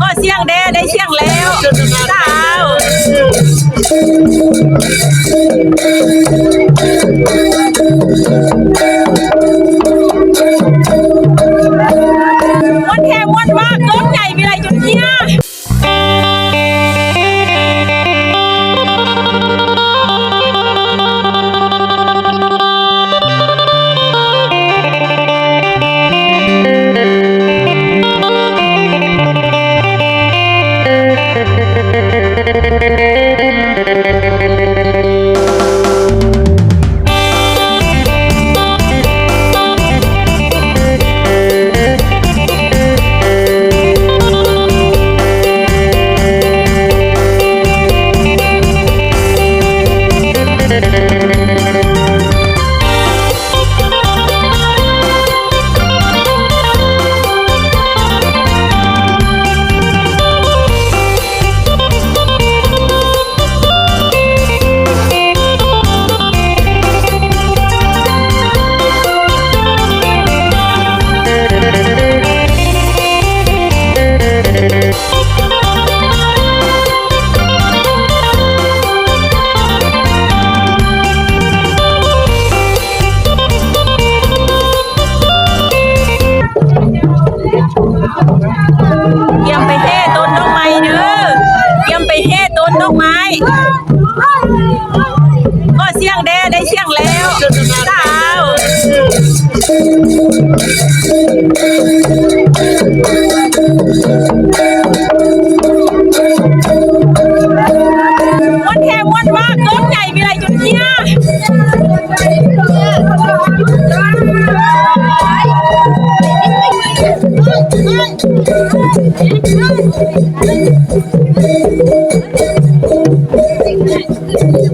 ก็เสียงแดได้เสียงแล้วสาวเ ไปเฮ่ต้นดอกไม้ ก็เสียงแดได้เสียงแล้วสาวมันแค่มันมากต้นใหญ่มีอะไรจุดเนี้ย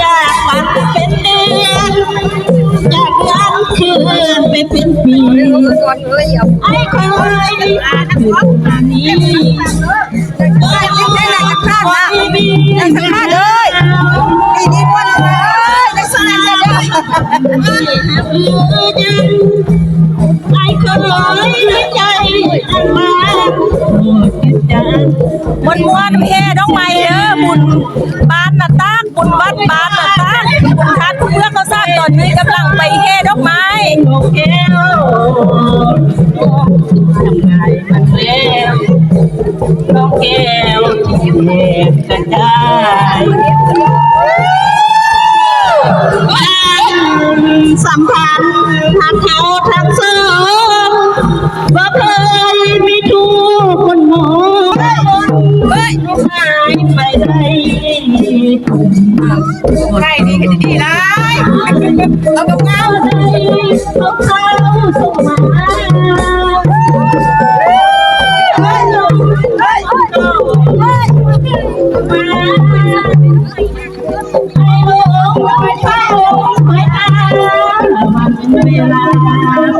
จากวันเป็นเดือนจากเดือนคืนไปเป็นปีไอ้คอยอันนี้ก็ยังได้แต่จะพลาดนะยังจะพลาดเลยปีนี้วันได้สนใจเลยไอ้คนร้อยใจอันมาหมดใจมันม้วนเฮ่ดอกไม้เด้อบุญบ้านน่ะตากบุญบ้านน่ะตาก อนนี้กำลังไปเฮ่ดอกไม้โอเคทำไงมันแล้วน้องแก้วที่เด็กกระจายสัมพันธ์ทางเขาทางสองว่าเคยมีทุกคนมองเฮ้ยหายไปได้ใช่ดีกันดีได้ว เอากับเงาเขาเข้าส่งมาเฮ้ยเฮ้ยเฮ้ยมาให้ลงไปเข้าไปตามมันเวลา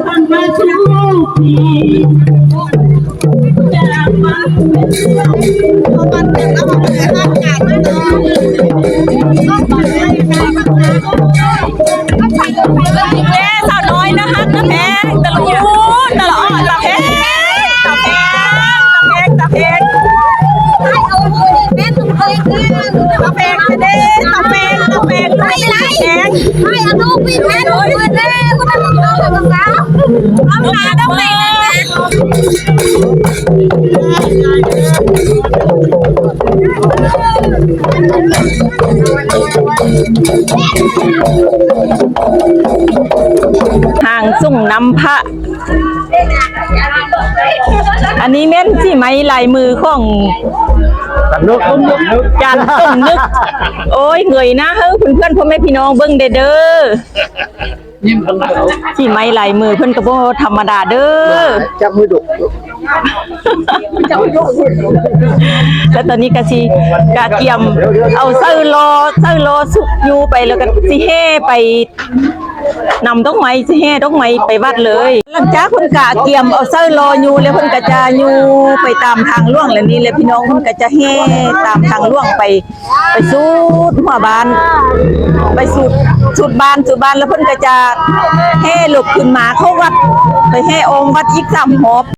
มันมาทุกทีจะมาเอา งให้อนุปีแม่ดูเพื่อนแม่ก็ต้องเอากับสาวเอาหาดอกไม้เลยนะเห่างสุ่งน้ำพระ อันนี้แม่นที่ไหมลายมือของตันนึกนึกจานต้มนึก โอ้ยเงยหนะเฮ้ยเพื่อนๆพ่อแม่พี่น้องเบิ่งเด้อเด้อยิ้มทั้งเขาที่ไหมลายมือเพิ่นก็บ่ธรรมดาเด้อจับมือดุแล้วตอนนี้ก็สิกะเกียม เอาเส้อรอเส้อรอสุกอยู่ไปแล้วก็สิเฮไป นำต้องไม้สิแห่ต้องไม้ไปวัดเลย หลังจากคนกะเกียมเอาเส้อรออยู่แล้วเพิ่นกะจะอยู่ไปตามทางล่วงแล้วนี่แล้วพี่น้องเพิ่นกะจะแห่ตามทางล่วงไป ไปสุดหัวบ้าน ไปสุดสุดบ้านสุดบ้านแล้วเพิ่นกะจะแห่หลบขึ้นมาเข้าวัด ไปแห่องค์วัดอีกสามหอบ